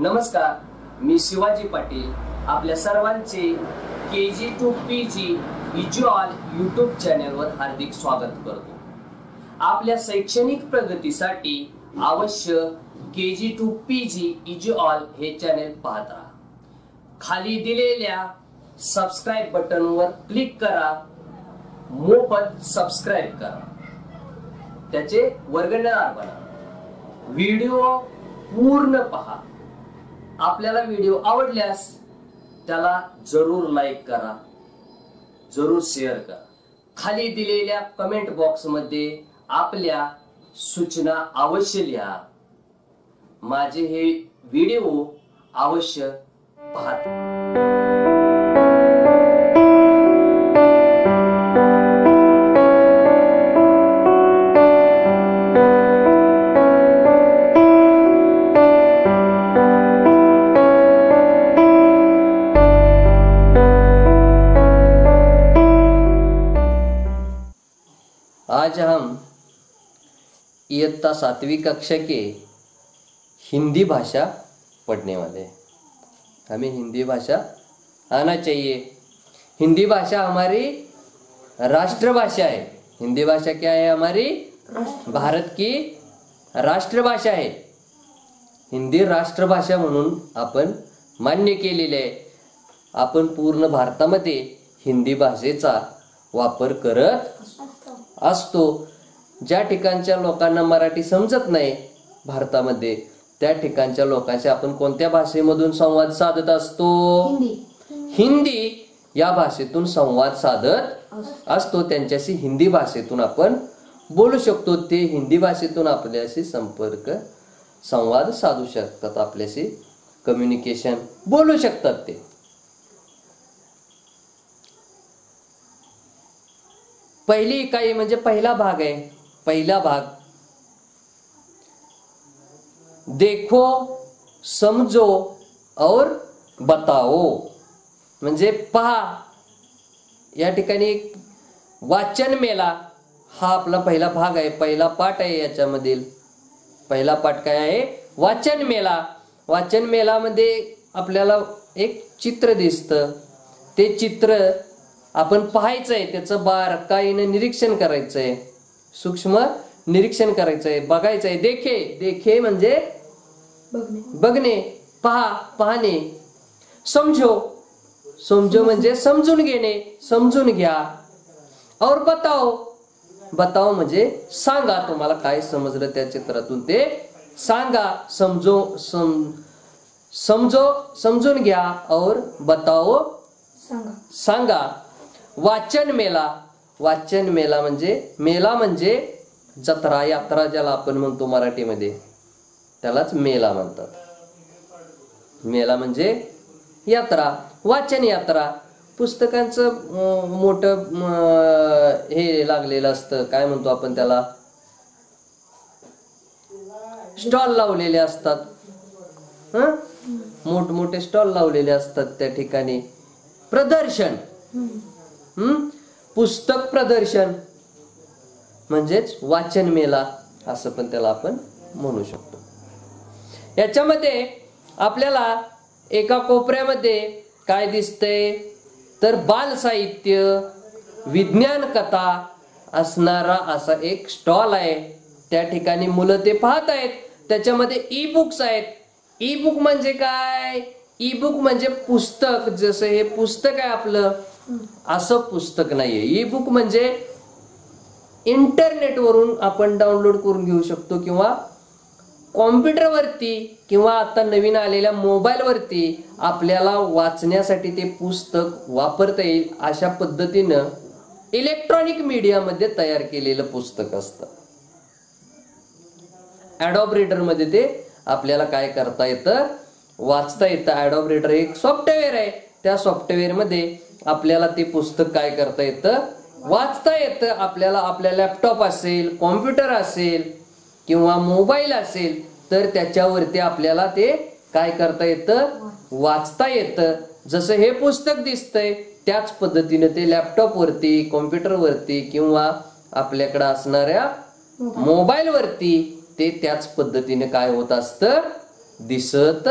नमस्कार मी शिवाजी पाटील आपल्या सर्वांचे K G two P G visual YouTube चॅनलवर हार्दिक स्वागत करतो. आपल्या शैक्षणिक प्रगतीसाठी अवश्य के जी टू पी जी इज्युअल हे चॅनेल पाहत. राहा खाली दिलेल्या सबस्क्राईब बटनवर क्लिक करा. मोफत सबस्क्राईब करा. त्याचे वर्गणार बना व्हिडिओ पूर्ण पहा. आपल्याला व्हिडिओ आवडल्यास त्याला जरूर लाईक करा. जरूर शेअर करा. खाली दिलेल्या कमेंट बॉक्समध्ये आपल्या सूचना अवश्य लिहा. माझे हे व्हिडिओ अवश्य पाहता आज हम इयत्ता सातवीं कक्षा के हिंदी भाषा पढ़ने वाले। हैं हमें हिंदी भाषा आना चाहिए। हिंदी भाषा हमारी राष्ट्रभाषा है। हिंदी भाषा क्या है हमारी? भारत की राष्ट्रभाषा आहे हिंदी राष्ट्रभाषा म्हणून आपण मान्य केलेले आहे। आपण पूर्ण भारतामध्ये हिंदी भाषेचा वापर करत असतो. ज्या ठिकाणच्या लोकांना मराठी समजत नाही भारतामध्ये त्या ठिकाणच्या लोकांशी आपण कोणत्या भाषेमधून संवाद साधत असतो? हिंदी. या भाषेतून संवाद साधत असतो. त्यांच्याशी हिंदी भाषेतून आपण बोलू शकतो. ते हिंदी भाषेतून आपल्याशी संपर्क संवाद साधू शकतात. आपल्याशी कम्युनिकेशन बोलू शकतात ते. पहिली इकाई म्हणजे पहिला भाग आहे. पहिला भाग. देखो समजो और बताओ. म्हणजे पहा. या ठिकाणी वाचन मेला. हा आपला पहिला भाग आहे. पहिला पाठ आहे याच्यामधील. पहिला पाठ काय आहे? वाचन मेला. वाचन मेलामध्ये आपल्याला एक चित्र दिसतं. ते चित्र आपण पाहायचंय त्याचं बारकाईनं निरीक्षण करायचंय. सूक्ष्म निरीक्षण करायचंय बघायचंय. देखे देखे म्हणजे बघणे. पहा पाहणे. समजो. समजो म्हणजे समजून घेणे समजून घ्या. और बताओ. बताओ म्हणजे सांगा तुम्हाला काय समजलं त्या चित्रातून ते. सांगा समजो सम समजो समजून घ्या. और बताओ. सांगा. वाचन मेला. वाचन मेला म्हणजे मेला म्हणजे जत्रा यात्रा ज्याला आपण म्हणतो मराठीमध्ये. त्यालाच मेला म्हणतात. मेला म्हणजे यात्रा वाचन यात्रा. पुस्तकांचं मोठ मोठं हे लागलेलं असतं. काय म्हणतो आपण त्याला? स्टॉल लावलेले असतात. हं? मोठमोठे स्टॉल लावलेले असतात त्या ठिकाणी. प्रदर्शन. पुस्तक प्रदर्शन म्हणजेच वाचन मेला असं पण त्याला आपण म्हणू शकतो. याच्यामध्ये आपल्याला एका कोपऱ्यामध्ये काय दिसतंय? तर बाल साहित्य विज्ञान कथा असणारा असा एक स्टॉल आहे. त्या ठिकाणी मुलं ते पाहत आहेत. त्याच्यामध्ये ई बुक्स आहेत. ई बुक म्हणजे काय? ई बुक म्हणजे पुस्तक. जसं हे पुस्तक आहे आपलं असं पुस्तक नाहीये. ई बुक म्हणजे इंटरनेटवरून आपण डाउनलोड करून घेऊ शकतो किंवा कॉम्प्युटरवरती किंवा आता नवीन आलेल्या मोबाईलवरती आपल्याला वाचण्यासाठी ते पुस्तक वापरता येईल अशा पद्धतीनं इलेक्ट्रॉनिक मीडियामध्ये तयार केलेलं पुस्तक असतं. ॲडॉब रीडरमध्ये ते आपल्याला काय करता येतं? वाचता येतं. ॲडॉब रीडर एक सॉफ्टवेअर आहे. त्या सॉफ्टवेअरमध्ये आपल्याला ते पुस्तक काय करता येतं? वाचता येतं. आपल्याला आपल्या लॅपटॉप असेल कॉम्प्युटर असेल किंवा मोबाईल असेल तर त्याच्यावरती आपल्याला ते काय करता येतं? वाचता येतं. जसं हे पुस्तक दिसतंय त्याच पद्धतीने ते लॅपटॉप वरती कॉम्प्युटर वरती किंवा आपल्याकडे असणाऱ्या मोबाईलवरती ते त्याच पद्धतीने काय होत असतं? दिसत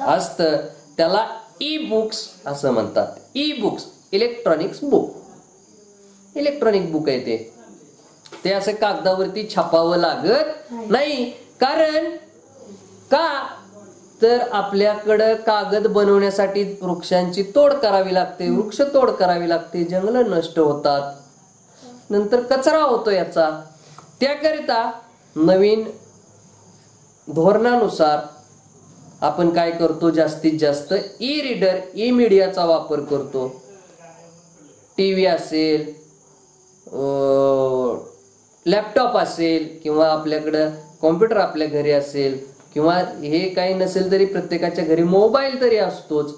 असतं. त्याला ई बुक्स असं म्हणतात. E books electronics book electronic book आहे ते. ते असं कागदावरती छापावं लागत नाही. कारण का? तर आपल्याकडं कागद बनवण्यासाठी वृक्षांची तोड करावी लागते. वृक्ष तोड करावी लागते. जंगलं नष्ट होतात. नंतर कचरा होतो याचा. त्याकरिता नवीन धोरणानुसार आपण काय करतो? जास्तीत जास्त ई रीडर ई मीडियाचा वापर करतो. टी व्ही असेल लॅपटॉप असेल किंवा आपल्याकडं कॉम्प्युटर आपल्या घरी असेल किंवा हे काही नसेल तरी प्रत्येकाच्या घरी मोबाईल तरी असतोच.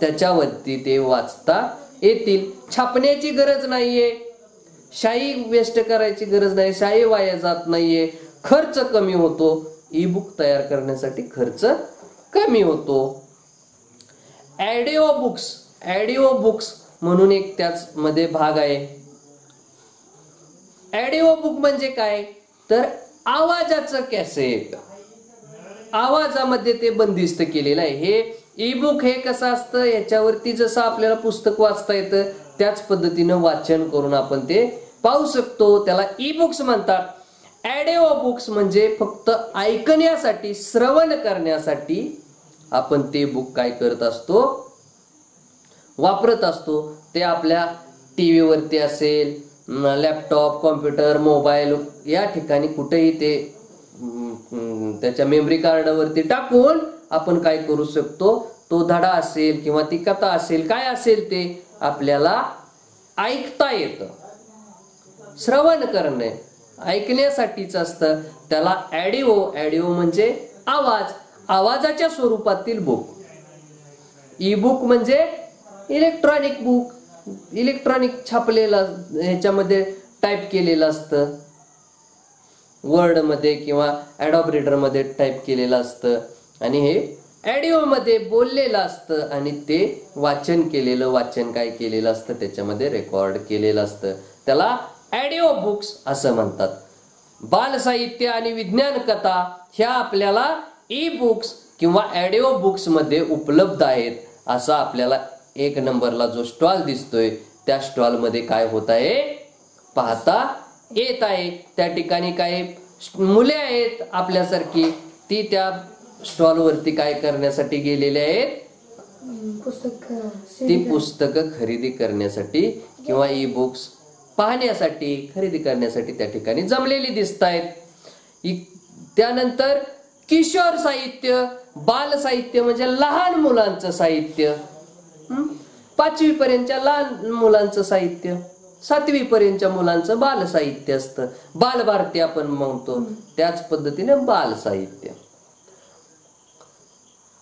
त्याच्यावरती ते वाचता येतील. छापण्याची गरज नाहीये. शाई वेस्ट करायची गरज नाही. शाई वाया जात नाहीये. खर्च कमी होतो. ई बुक तयार करण्यासाठी खर्च कमी होतो. ॲडिओ बुक्स ॲडिओ बुक्स म्हणून एक त्याच मध्ये भाग आहे. ॲडिओ बुक म्हणजे काय? तर आवाजाचं कॅसेट आवाजामध्ये ते बंदिस्त केलेलं आहे. हे ई बुक हे कसं असतं? याच्यावरती जसं आपल्याला पुस्तक वाचता येतं त्याच पद्धतीनं वाचन करून आपण ते पाहू शकतो. त्याला ई बुक्स म्हणतात. ॲडिओ बुक्स म्हणजे फक्त ऐकण्यासाठी श्रवण करण्यासाठी आपण ते बुक काय करत असतो? वापरत असतो. ते आपल्या टी व्हीवरती असेल लॅपटॉप कॉम्प्युटर मोबाईल या ठिकाणी कुठेही ते त्याच्या मेमरी कार्डवरती टाकून आपण काय करू शकतो? तो धडा असेल किंवा ती कथा असेल काय असेल ते आपल्याला ऐकता येतं. श्रवण करणे. ऐकण्यासाठीच असतं. त्याला ॲडिओ ॲडिओ म्हणजे आवाज. आवाजाच्या स्वरूपातील बुक ई बुक म्हणजे इलेक्ट्रॉनिक बुक इलेक्ट्रॉनिक छापलेलं ह्याच्यामध्ये टाईप केलेलं असतं. वर्डमध्ये किंवा ॲडॉब रीडरमध्ये टाईप केलेलं असतं. आणि हे ॲडिओमध्ये बोललेलं असतं आणि ते वाचन केलेलं वाचन काय केलेलं असतं त्याच्यामध्ये रेकॉर्ड केलेलं असतं. त्याला ॲडिओ बुक्स असं म्हणतात. बाल साहित्य आणि विज्ञान कथा ह्या आपल्याला ई बुक्स किंवा ॲडिओ बुक्समध्ये उपलब्ध आहेत असा आपल्याला एक नंबरला जो स्टॉल दिसतोय त्या स्टॉलमध्ये काय होत आहे? पाहता येत आहे. त्या ठिकाणी काही मुले आहेत आपल्यासारखी ती त्या स्टॉल वरती काय करण्यासाठी गेलेले आहेत? पुस्तक ती पुस्तकं खरेदी करण्यासाठी किंवा ई बुक्स पाहण्यासाठी खरेदी करण्यासाठी त्या ठिकाणी जमलेली दिसत आहेत त्यानंतर किशोर साहित्य बाल साहित्य म्हणजे लहान मुलांचं साहित्य. पाचवी पर्यंतच्या लहान मुलांचं साहित्य. सातवी पर्यंतच्या मुलांचं बाल साहित्य असतं. बाल भारती आपण म्हणतो. त्याच पद्धतीने बाल साहित्य.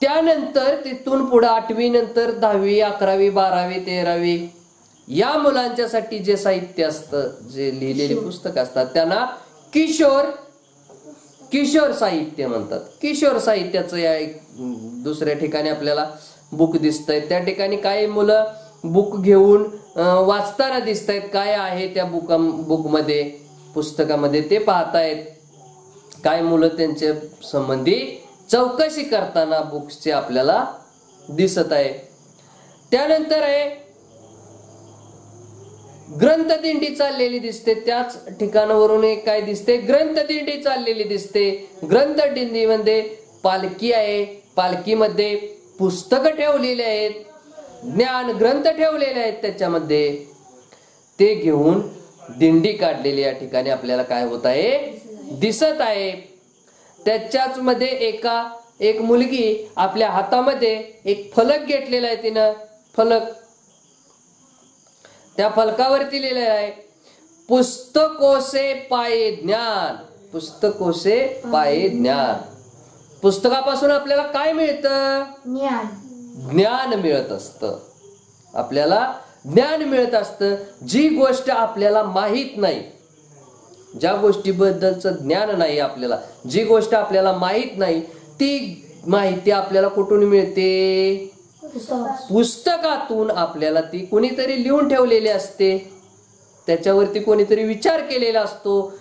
त्यानंतर तिथून पुढे आठवी नंतर दहावी अकरावी बारावी तेरावी या मुलांच्यासाठी जे साहित्य असतं जे लिहिलेली पुस्तक असतात त्यांना किशोर किशोर साहित्य म्हणतात. किशोर साहित्याचं या एक दुसऱ्या ठिकाणी आपल्याला बुक दिसत आहेत त्या ठिकाणी काही मुलं बुक घेऊन वाचताना दिसत आहेत काय आहे त्या बुका बुकमध्ये पुस्तकामध्ये ते पाहतायत. काय मुलं त्यांच्या संबंधी चौकशी करताना बुक्सचे आपल्याला दिसत आहे. त्यानंतर आहे ग्रंथदिंडी चाललेली दिसते त्याच ठिकाणावरून एक काय दिसते? ग्रंथदिंडी चाललेली दिसते. ग्रंथदिंडीमध्ये पालखी आहे. पालखीमध्ये पुस्तकं ठेवलेली आहेत. ज्ञान ग्रंथ ठेवलेले आहेत त्याच्यामध्ये. ते घेऊन दिंडी काढलेली या ठिकाणी आपल्याला काय होत आहे? दिसत आहे. त्याच्याच मध्ये एका एक मुलगी आपल्या हातामध्ये एक फलक घेतलेला आहे तिनं. फलक त्या फलकावरती लिहिलेलं आहे पुस्तकोसे पाये ज्ञान पुस्तकोसे पाये ज्ञान. पुस्तकापासून आपल्याला काय मिळतं? ज्ञान. ज्ञान मिळत असतं. आपल्याला ज्ञान मिळत असतं जी गोष्ट आपल्याला माहीत नाही. ज्या गोष्टीबद्दलचं ज्ञान नाही आपल्याला जी गोष्ट आपल्याला माहीत नाही ती माहिती आपल्याला कुठून मिळते? पुस्तकातून आपल्याला ती कोणीतरी लिहून ठेवलेली असते. त्याच्यावरती कोणीतरी विचार केलेला असतो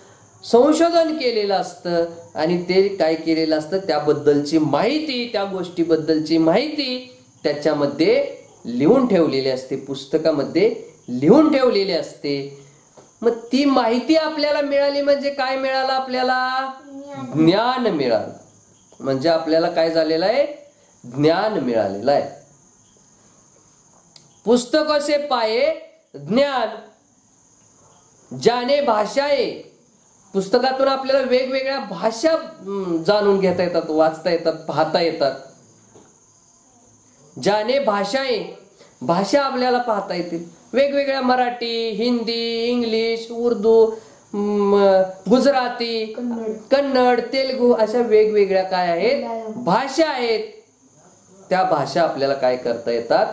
संशोधन केलेलं असतं आणि ते काय केलेलं असतं त्याबद्दलची माहिती त्या गोष्टीबद्दलची माहिती त्याच्यामध्ये लिहून ठेवलेली असते पुस्तकामध्ये लिहून ठेवलेली असते. मग ती माहिती आपल्याला मिळाली म्हणजे काय मिळालं आपल्याला? ज्ञान मिळालं. म्हणजे आपल्याला काय झालेलं आहे? ज्ञान मिळालेलं आहे. पुस्तकों से पाये ज्ञान जाने भाषाए पुस्तकातून आपल्याला वेगवेगळ्या भाषा जाणून घेता येतात वाचता येतात पाहता येतात. जाने भाषाए भाषा आपल्याला पाहता येतील. वेगवेगळ्या मराठी हिंदी इंग्लिश उर्दू गुजराती कन्नड कन्नड तेलगू अशा वेगवेगळ्या काय आहेत? भाषा आहेत. त्या भाषा आपल्याला काय करता येतात?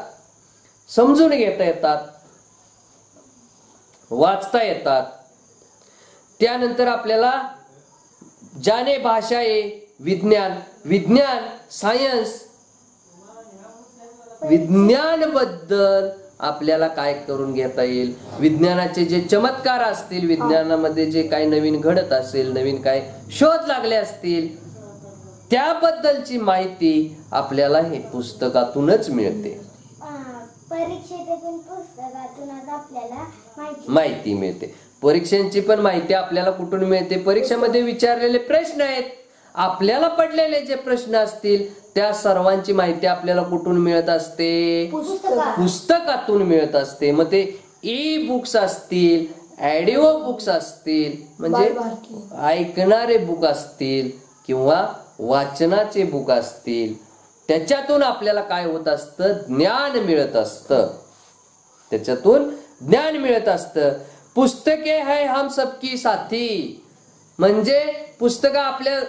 समजून घेता येतात वाचता येतात. त्यानंतर आपल्याला ज्याने भाषा आहे विज्ञान विज्ञान सायन्स विज्ञानबद्दल आपल्याला काय करून घेता येईल? विज्ञानाचे जे चमत्कार असतील विज्ञानामध्ये जे काही नवीन घडत असेल नवीन काय शोध लागले असतील त्याबद्दलची माहिती आपल्याला हे पुस्तकातूनच मिळते. परीक्षेतून पुस्तकातूनच आपल्याला माहिती माहिती मिळते. परीक्षांची पण माहिती आपल्याला कुठून मिळते? परीक्षेमध्ये विचारलेले प्रश्न आहेत. आपल्याला पडलेले जे प्रश्न असतील त्या सर्वांची माहिती आपल्याला कुठून मिळत असते? पुस्तकात. पुस्तकातून मिळत असते. मग ते ई बुक्स असतील ऑडिओ बुक्स असतील म्हणजे बालभारती. ऐकणारे बुक असतील किंवा वाचनाचे बुक असतील त्याच्यातून आपल्याला काय होत असतं? ज्ञान मिळत असतं. त्याच्यातून ज्ञान मिळत असतं. पुस्तके है हम सबकी साथी. म्हणजे पुस्तक आपल्या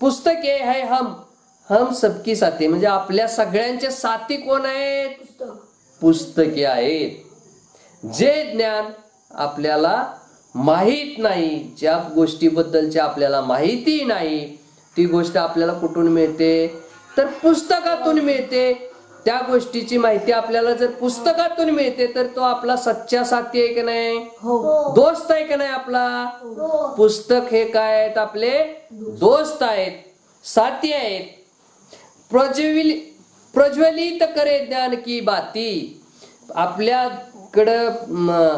पुस्तके है हम हम सबकी साथी. म्हणजे आपल्या सगळ्यांचे साथी कोण आहेत? पुस्तके आहेत. जे ज्ञान आपल्याला माहीत नाही ज्या गोष्टीबद्दलची आपल्याला माहिती नाही ती गोष्ट आपल्याला कुठून मिळते? तर पुस्तकातून मिळते. त्या गोष्टीची माहिती आपल्याला जर पुस्तकातून मिळते तर तो आपला सच्चा साथी आहे की नाही? हो. दोस्त आहे की नाही आपला? हो. पुस्तक हे काय आहेत आपले? दोस्त. आहेत साथी आहेत. प्रज्वली प्रज्वलित करे ज्ञान की बाती. आपल्याकडं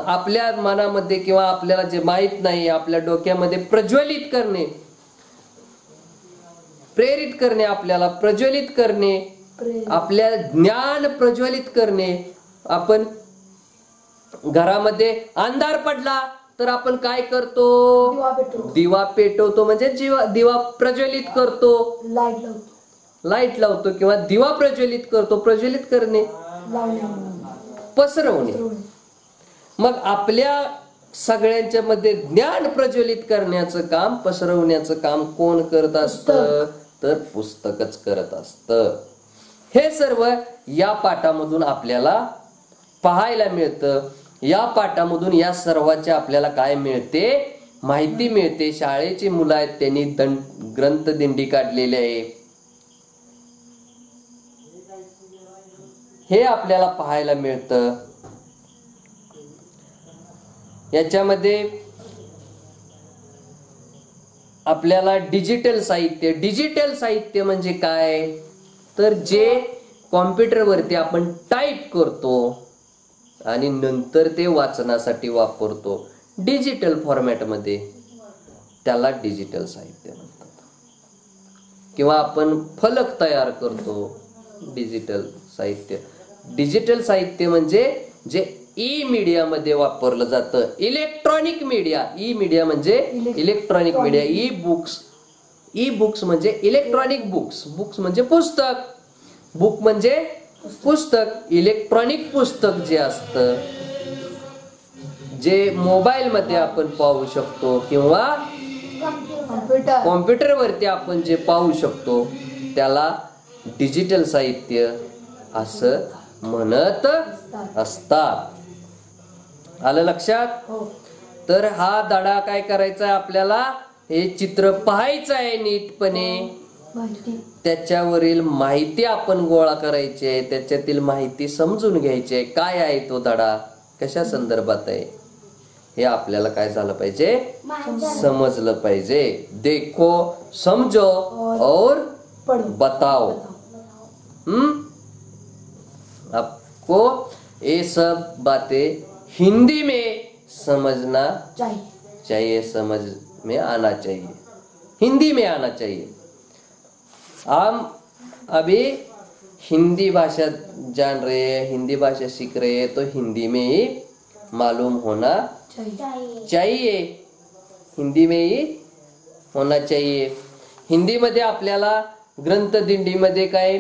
आपल्या मनामध्ये किंवा आपल्याला जे माहीत नाही आपल्या डोक्यामध्ये प्रज्वलित करणे प्रेरित करणे आपल्याला प्रज्वलित करणे आपल्या ज्ञान प्रज्वलित करणे. आपण घरामध्ये अंधार पडला तर आपण काय करतो? दिवा पेटवतो. म्हणजे जीवा दिवा प्रज्वलित करतो. लाइट लावतो. लाइट लावतो किंवा दिवा प्रज्वलित करतो. प्रज्वलित करणे. पसरवणे. मग आपल्या सगळ्यांच्या मध्ये ज्ञान प्रज्वलित करण्याचं काम पसरवण्याचं काम कोण करत असतं? तर पुस्तकच करत असतं. हे सर्व या पाठामधून आपल्याला पाहायला मिळतं. या पाठामधून या सर्वाच्या आपल्याला काय मिळते? माहिती मिळते. शाळेची मुलं आहेत त्यांनी ग्रंथ ग्रंथदिंडी काढलेली आहे. हे आपल्याला पाहायला मिळतं. याच्यामध्ये आपल्याला डिजिटल साहित्य. डिजिटल साहित्य म्हणजे काय? तर जे कॉम्प्युटरवरती आपण टाईप करतो आणि नंतर ते वाचनासाठी वापरतो. डिजिटल फॉर्मॅटमध्ये त्याला डिजिटल साहित्य म्हणतात. किंवा आपण फलक तयार करतो डिजिटल साहित्य. डिजिटल साहित्य म्हणजे जे ई मीडियामध्ये वापरलं जातं. Electronic media. ई मीडिया म्हणजे electronic media. E books E books म्हणजे इलेक्ट्रॉनिक बुक्स. बुक्स म्हणजे पुस्तक. बुक म्हणजे पुस्तक. इलेक्ट्रॉनिक पुस्तक जे असतं जे मोबाईल मध्ये आपण पाहू शकतो किंवा कॉम्प्युटर. कॉम्प्युटरवरती आपण जे पाहू शकतो त्याला डिजिटल साहित्य असं म्हणत असतात. आलं लक्षात? हो. तर हा धडा काय करायचा आपल्याला? हे चित्र पाहायचं आहे नीटपणे. माहिती. त्याच्यावरील माहिती आपण गोळा करायची आहे. त्याच्यातील माहिती समजून घ्यायची आहे. काय आहे तो धडा? कशा संदर्भात आहे? हे आपल्याला काय झालं पाहिजे. समजलं पाहिजे. देखो समजो और बताओ. हम्म? आपको ये सब बातें हिंदी में समझना चाहिए। चाहिए समझ में आना चाहिए। हिंदी में आना चाहिए। हम अभी हिंदी भाषा जान रहे हैं हिंदी भाषा सीख रहे हैं तो हिंदी में ही मालूम होना चाहिए। चाहिए. चाहिए। हिंदी में ही होना चाहिए। हिंदीमध्ये आपल्याला ग्रंथदिंडीमध्ये काय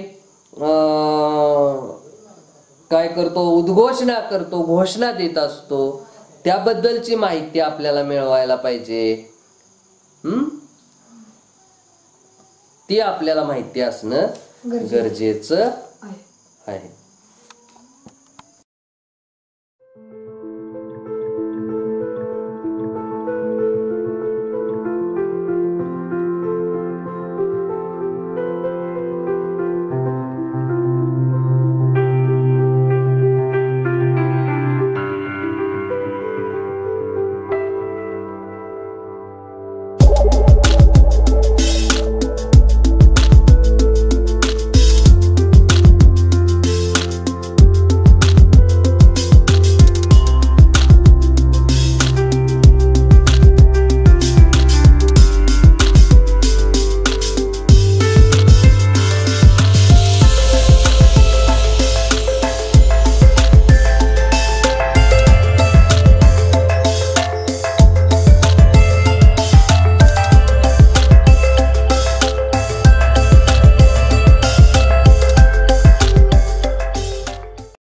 काय करतो? उद्घोषणा करतो घोषणा देत असतो. त्याबद्दलची माहिती आपल्याला मिळवायला पाहिजे. हम्म? ती आपल्याला माहिती असणं गरजेचं. आहे.